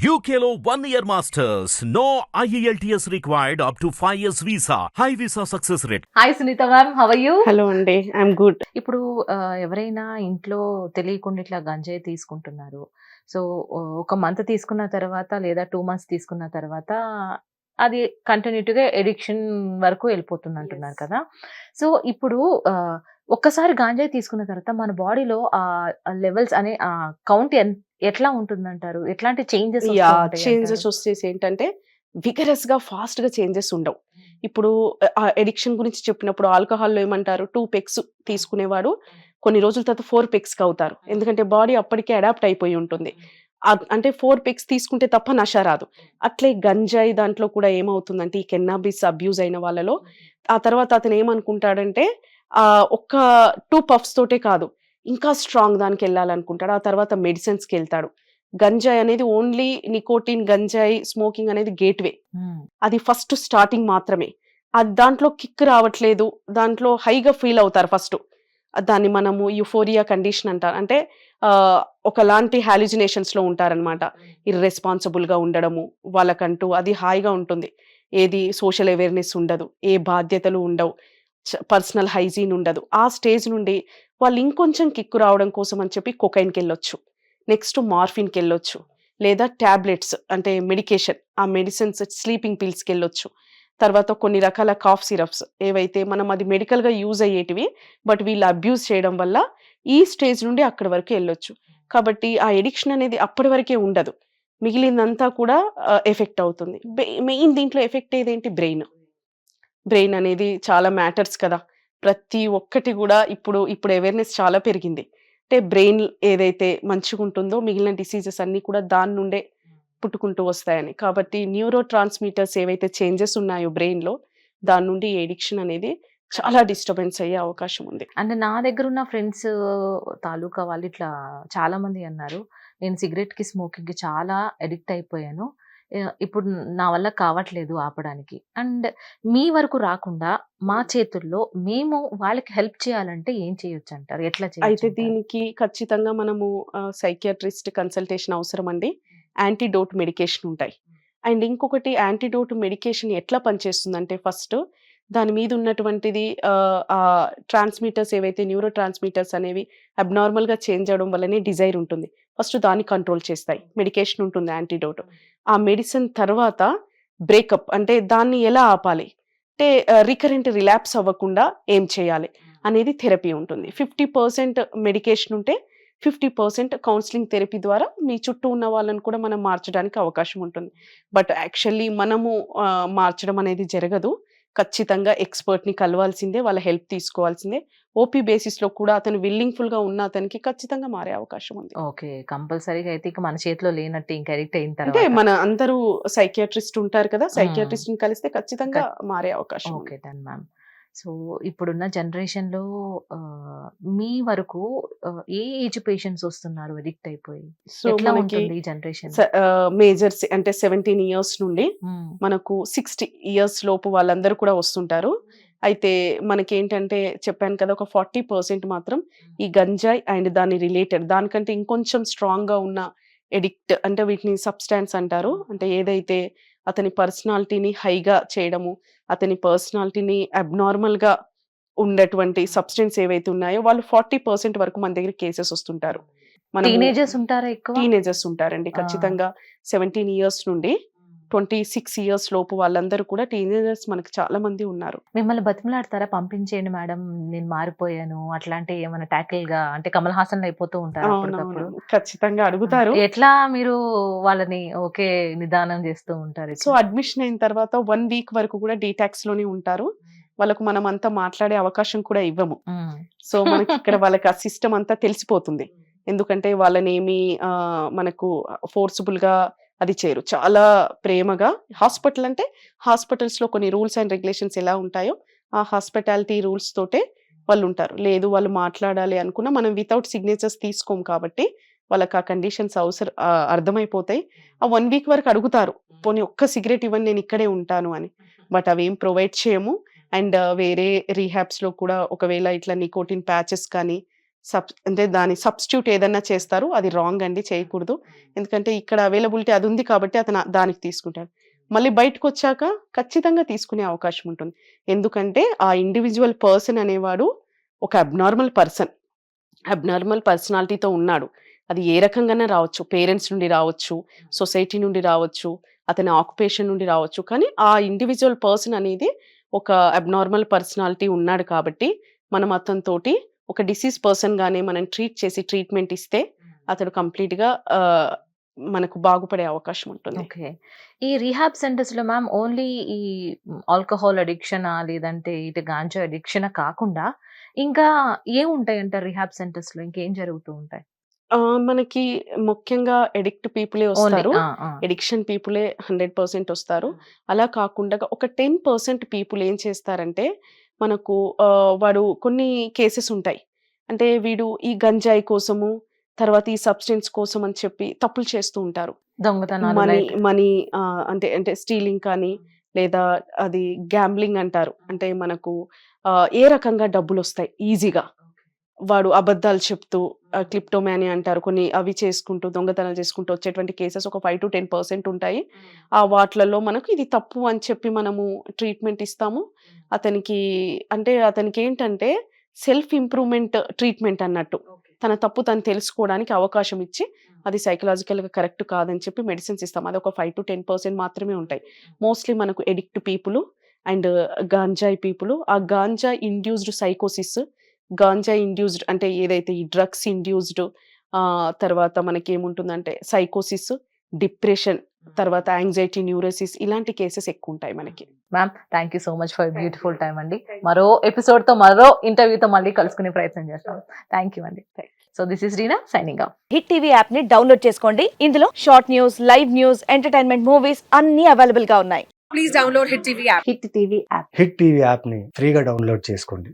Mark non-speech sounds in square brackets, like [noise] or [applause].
One year masters. No E IELTS required up to 5 years visa. High visa success rate. Hi Sunitha ma'am how you hello అండి I'm good ఇప్పుడు ఎవరైనా ఇంట్లో తెలియకుండా ఇట్లా గంజాయి తీసుకుంటున్నారు సో ఒక మంత్ తీసుకున్న తర్వాత లేదా టూ మంత్స్ తీసుకున్న తర్వాత అది కంటిన్యూటీగా ఎడిక్షన్ వరకు వెళ్ళిపోతుంది అంటున్నారు. కదా సో ఇప్పుడు ఒక్కసారి గాంజాయి తీసుకున్న తర్వాత మన బాడీలో ఆ లెవెల్స్ అనే ఆ కౌంట్ ఎట్లా ఉంటుందంటారు? ఎట్లాంటి చేంజెస్ చేంజెస్ వచ్చేసి ఏంటంటే విగరస్గా ఫాస్ట్గా చేంజెస్ ఉండవు. ఇప్పుడు ఎడిక్షన్ గురించి చెప్పినప్పుడు ఆల్కహాల్లో ఏమంటారు? టూ పెక్స్ తీసుకునేవాడు. కొన్ని రోజుల తర్వాత ఫోర్ పెక్స్కి అవుతారు ఎందుకంటే బాడీ అప్పటికే అడాప్ట్ అయిపోయి ఉంటుంది. ఆ- అంటే ఫోర్ పెక్స్ తీసుకుంటే తప్ప నష రాదు. అట్లే గంజాయి దాంట్లో కూడా ఏమవుతుందంటే ఈ కెన్నాబిస్ అబ్యూజ్ అయిన వాళ్ళలో ఆ తర్వాత అతను ఏమనుకుంటాడంటే ఆ ఒక్క టూ పఫ్స్ తోటే కాదు. ఇంకా స్ట్రాంగ్ దానికి వెళ్ళాలనుకుంటాడు ఆ తర్వాత మెడిసిన్స్కి వెళ్తాడు గంజాయి అనేది ఓన్లీ నికోటిన్ గంజాయి స్మోకింగ్ అనేది గేట్వే. అది ఫస్ట్ స్టార్టింగ్ మాత్రమే. అది దాంట్లో కిక్ రావట్లేదు. దాంట్లో హైగా ఫీల్ అవుతారు ఫస్ట్. దాన్ని మనము యుఫోరియా కండిషన్ అంటారు. అంటే ఒకలాంటి హాలిజినేషన్స్లో ఉంటారనమాట ఇర్రెస్పాన్సిబుల్గా ఉండడము వాళ్ళకంటూ అది హాయిగా ఉంటుంది. ఏది సోషల్ అవేర్నెస్ ఉండదు. ఏ బాధ్యతలు ఉండవు. పర్సనల్ హైజీన్ ఉండదు. ఆ స్టేజ్ నుండి వాళ్ళు ఇంకొంచెం కిక్కు రావడం కోసం అని చెప్పి కొకైన్కి వెళ్ళొచ్చు నెక్స్ట్ మార్ఫిన్కి వెళ్ళొచ్చు లేదా టాబ్లెట్స్ అంటే మెడికేషన్ ఆ మెడిసిన్స్ స్లీపింగ్ పిల్స్కి వెళ్ళొచ్చు తర్వాత కొన్ని రకాల కాఫ్ సిరప్స్ ఏవైతే మనం అది మెడికల్గా యూజ్ అయ్యేటివి బట్ వీళ్ళు అబ్యూస్ చేయడం వల్ల ఈ స్టేజ్ నుండి అక్కడి వరకు వెళ్ళొచ్చు. కాబట్టి ఆ ఎడిక్షన్ అనేది అప్పటి వరకే ఉండదు. మిగిలిందంతా కూడా ఎఫెక్ట్ అవుతుంది. మెయిన్ దీంట్లో ఎఫెక్ట్ ఏదేంటి? బ్రెయిన్ బ్రెయిన్ అనేది చాలా మ్యాటర్స్ కదా. ప్రతి ఒక్కటి కూడా ఇప్పుడు ఇప్పుడు అవేర్నెస్ చాలా పెరిగింది. అంటే బ్రెయిన్ ఏదైతే మంచిగా ఉంటుందో మిగిలిన డిసీజెస్ అన్నీ కూడా దాని నుండే పుట్టుకుంటూ వస్తాయని. కాబట్టి న్యూరో ట్రాన్స్మిటర్స్ ఏవైతే చేంజెస్ ఉన్నాయో బ్రెయిన్లో దాని నుండి ఎడిక్షన్ అనేది చాలా డిస్టర్బెన్స్ అయ్యే అవకాశం ఉంది. అంటే నా దగ్గర ఉన్న ఫ్రెండ్స్ తాలూకా వాళ్ళు ఇట్లా చాలా మంది అన్నారు. నేను సిగరెట్కి స్మోకింగ్కి చాలా అడిక్ట్ అయిపోయాను. ఇప్పుడు నా వల్ల కావట్లేదు ఆపడానికి. అండ్ మీ వరకు రాకుండా మా చేతుల్లో మేము వాళ్ళకి హెల్ప్ చేయాలంటే ఏం చేయొచ్చు అంటారు ఎట్లా అయితే? దీనికి ఖచ్చితంగా మనము సైకియాట్రిస్ట్ కన్సల్టేషన్ అవసరం అండి యాంటీడోట్ మెడికేషన్ ఉంటాయి. అండ్ ఇంకొకటి యాంటీడోట్ మెడికేషన్ ఎట్లా పనిచేస్తుందంటే ఫస్ట్ దాని మీద ఉన్నటువంటిది ఆ ట్రాన్స్మిటర్స్ ఏవైతే న్యూరో ట్రాన్స్మిటర్స్ అనేవి అబ్నార్మల్గా చేంజ్ అవడం వల్లనే డిజైర్ ఉంటుంది. ఫస్ట్ దాన్ని కంట్రోల్ చేస్తాయి. మెడికేషన్ ఉంటుంది యాంటీడోట్. ఆ మెడిసిన్ తర్వాత బ్రేకప్ అంటే దాన్ని ఎలా ఆపాలి? అంటే రికరెంట్ రిలాప్స్ అవ్వకుండా ఏం చేయాలి? అనేది థెరపీ ఉంటుంది. ఫిఫ్టీ పర్సెంట్ మెడికేషన్ ఉంటే ఫిఫ్టీ పర్సెంట్ కౌన్సిలింగ్ థెరపీ ద్వారా మీ చుట్టూ ఉన్న వాళ్ళని కూడా మనం మార్చడానికి అవకాశం ఉంటుంది. బట్ యాక్చువల్లీ మనము మార్చడం అనేది జరగదు. ఖచ్చితంగా ఎక్స్పర్ట్ని కలవాల్సిందే వాళ్ళ హెల్ప్ తీసుకోవాల్సిందే. ఓపీ బేసిస్లో కూడా అతను విల్లింగ్ఫుల్గా ఉన్న అతనికి ఖచ్చితంగా మారే అవకాశం ఉంది. ఓకే. కంపల్సరీగా అయితే ఇక మన చేతిలో లేనట్టు ఇంకా అడిక్ట్ అయిన అంటే తర్వాత. మన అందరూ సైకియాట్రిస్ట్ ఉంటారు కదా సైకియాట్రిస్ట్ని కలిస్తే ఖచ్చితంగా మారే అవకాశం ఓకే. Done ma'am. సో ఇప్పుడున్న జనరేషన్లో ఆ, మీ వరకు ఏ ఏజ్ పేషెంట్స్ వస్తున్నారు అడిక్ట్ అయిపోయి? సో ఎట్లా ఉంటుంది ఈ జనరేషన్? మేజర్స్ అంటే సెవెంటీన్ ఇయర్స్ నుండి మనకు సిక్స్టీ ఇయర్స్ లోపు వాళ్ళందరూ కూడా వస్తుంటారు. అయితే మనకి ఏంటంటే చెప్పాను కదా ఒక ఫార్టీ పర్సెంట్ మాత్రం ఈ గంజాయి అండ్ దాని రిలేటెడ్ దానికంటే ఇంకొంచెం స్ట్రాంగ్గా ఉన్న ఎడిక్ట్ అంటే వీటిని సబ్స్టాన్స్ అంటారు. అంటే ఏదైతే అతని పర్సనాలిటీని హైగా చేయడము అతని పర్సనాలిటీని అబ్నార్మల్గా ఉండేటువంటి సబ్స్టెన్స్ ఏవైతే ఉన్నాయో వాళ్ళు ఫార్టీ పర్సెంట్ వరకు మన దగ్గర కేసెస్ వస్తుంటారు. మనము- టీనేజర్స్ ఉంటారా ఎక్కువ? టీనేజర్స్ ఉంటారండి. ఖచ్చితంగా. సెవెంటీన్ ఇయర్స్ నుండి ట్వంటీ సిక్స్ ఇయర్స్ లోపు వాళ్ళందరూ కూడా టీనేజర్స్ మనకి చాలా మంది ఉన్నారు. మిమ్మల్ని బతిమలాడతారా? పంపించేయండి మేడం నేను మారిపోయాను. అట్లాంటి ఏమైనా టాకిల్గా అంటే కమల్ హాసన్ అయిపోతూ ఉంటారు ఖచ్చితంగా అడుగుతారు. ఎట్లా మీరు వాళ్ళని ఓకే నిదానం చేస్తూ ఉంటారు సో అడ్మిషన్ అయిన తర్వాత వన్ వీక్ వరకు కూడా డీటాక్స్లోనే ఉంటారు. వాళ్ళకు మనం అంతా మాట్లాడే అవకాశం కూడా ఇవ్వము. సో మనకి ఇక్కడ [laughs] వాళ్ళకి ఆ సిస్టమ్ అంతా తెలిసిపోతుంది. ఎందుకంటే వాళ్ళని ఏమి ఆ, మనకు ఫోర్సుబుల్గా అది చేయరు చాలా ప్రేమగా హాస్పిటల్ అంటే హాస్పిటల్స్లో కొన్ని రూల్స్ అండ్ రెగ్యులేషన్స్ ఎలా ఉంటాయో ఆ హాస్పిటాలిటీ రూల్స్ తోటే వాళ్ళు ఉంటారు. లేదు వాళ్ళు మాట్లాడాలి అనుకున్నా మనం వితౌట్ సిగ్నేచర్స్ తీసుకోం కాబట్టి వాళ్ళకి ఆ కండిషన్స్ అవసరం అర్థమైపోతాయి. ఆ వన్ వీక్ వరకు అడుగుతారు. పోనీ ఒక్క సిగరెట్ ఇవ్వని నేను ఇక్కడే ఉంటాను అని. బట్ అవేం ప్రొవైడ్ చేయము. అండ్ వేరే రీహాబ్స్లో కూడా ఒకవేళ ఇట్లా నికోటిన్ ప్యాచెస్ కానీ సబ్ అంటే దాని సబ్స్టిట్యూట్ ఏదన్నా చేస్తారు అది రాంగ్ అండి చేయకూడదు. ఎందుకంటే ఇక్కడ అవైలబిలిటీ అది ఉంది కాబట్టి అతను దానికి తీసుకుంటాడు. మళ్ళీ బయటకు వచ్చాక ఖచ్చితంగా తీసుకునే అవకాశం ఉంటుంది. ఎందుకంటే ఆ ఇండివిజువల్ పర్సన్ అనేవాడు ఒక అబ్నార్మల్ పర్సన్ అబ్నార్మల్ పర్సనాలిటీతో ఉన్నాడు. అది ఏ రకంగానే రావచ్చు. పేరెంట్స్ నుండి రావచ్చు సొసైటీ నుండి రావచ్చు అతని ఆక్యుపేషన్ నుండి రావచ్చు. కానీ ఆ ఇండివిజువల్ పర్సన్ అనేది ఒక అబ్నార్మల్ పర్సనాలిటీ ఉన్నాడు కాబట్టి మనం అతనితోటి ఒక డిసీజ్ పర్సన్ గానే మనం ట్రీట్ చేసి ట్రీట్మెంట్ ఇస్తే అతడు కంప్లీట్గా మనకు బాగుపడే అవకాశం ఉంటుంది. ఓకే. ఈ రీహాబ్ సెంటర్స్లో మ్యామ్ ఓన్లీ ఈ ఆల్కహాల్ అడిక్షన్ లేదంటే ఇటు గాంజా అడిక్షన్ కాకుండా ఇంకా ఏం ఉంటాయి అంటారు రీహాబ్ సెంటర్స్లో? ఇంకేం జరుగుతూ ఉంటాయి? మనకి ముఖ్యంగా ఎడిక్ట్ పీపులే వస్తారు. ఎడిక్షన్ పీపులే హండ్రెడ్ పర్సెంట్ వస్తారు. అలా కాకుండా ఒక టెన్ పర్సెంట్ పీపుల్ ఏం చేస్తారంటే మనకు వాడు కొన్ని కేసెస్ ఉంటాయి. అంటే వీడు ఈ గంజాయి కోసము తర్వాత ఈ సబ్స్టెన్స్ కోసం అని చెప్పి తప్పులు చేస్తూ ఉంటారు. మనీ మనీ అంటే అంటే స్టీలింగ్ కానీ లేదా అది గ్యాంబ్లింగ్ అంటారు. అంటే మనకు ఏ రకంగా డబ్బులు వస్తాయి ఈజీగా. వాడు అబద్ధాలు చెప్తూ క్లిప్టోమాని అంటారు కొన్ని అవి చేసుకుంటూ దొంగతనాలు చేసుకుంటూ వచ్చేటువంటి కేసెస్ ఒక ఫైవ్ టు టెన్ పర్సెంట్ ఉంటాయి. ఆ వాటిలలో మనకు ఇది తప్పు అని చెప్పి మనము ట్రీట్మెంట్ ఇస్తాము. అతనికి అంటే అతనికి ఏంటంటే సెల్ఫ్ ఇంప్రూవ్మెంట్ ట్రీట్మెంట్ అన్నట్టు. తన తప్పు తను తెలుసుకోవడానికి అవకాశం ఇచ్చి అది సైకలాజికల్గా కరెక్ట్ కాదని చెప్పి మెడిసిన్స్ ఇస్తాం. అది ఒక ఫైవ్ టు టెన్ పర్సెంట్ మాత్రమే ఉంటాయి. మోస్ట్లీ మనకు ఎడిక్ట్ పీపుల్ అండ్ గాంజాయి పీపుల్. ఆ గాంజా ఇండ్యూస్డ్ సైకోసిస్ గాంజా ఇండ్యూస్డ్ అంటే ఏదైతే ఈ డ్రగ్స్ ఇండ్యూస్డ్ తర్వాత మనకి ఏముంటుందంటే సైకోసిస్ డిప్రెషన్ తర్వాత యాంగ్జైటీ న్యూరోసిస్ ఇలాంటి కేసెస్ ఎక్కువ ఉంటాయి మనకి ma'am thank you so much for beautiful time అండి. మరో ఎపిసోడ్తో మరో ఇంటర్వ్యూతో మళ్ళీ కలుసుకునే ప్రయత్నం చేస్తాం. థ్యాంక్ యూ అండి. So this is Reena signing Hit TV యాప్ని డౌన్లోడ్ చేసుకోండి. ఇందులో short news live news entertainment movies అన్ని అవైలబుల్గా ఉన్నాయి. Please download Hit TV app. Hit TV app hit TV యాప్ని ఫ్రీగా డౌన్లోడ్ చేసుకోండి.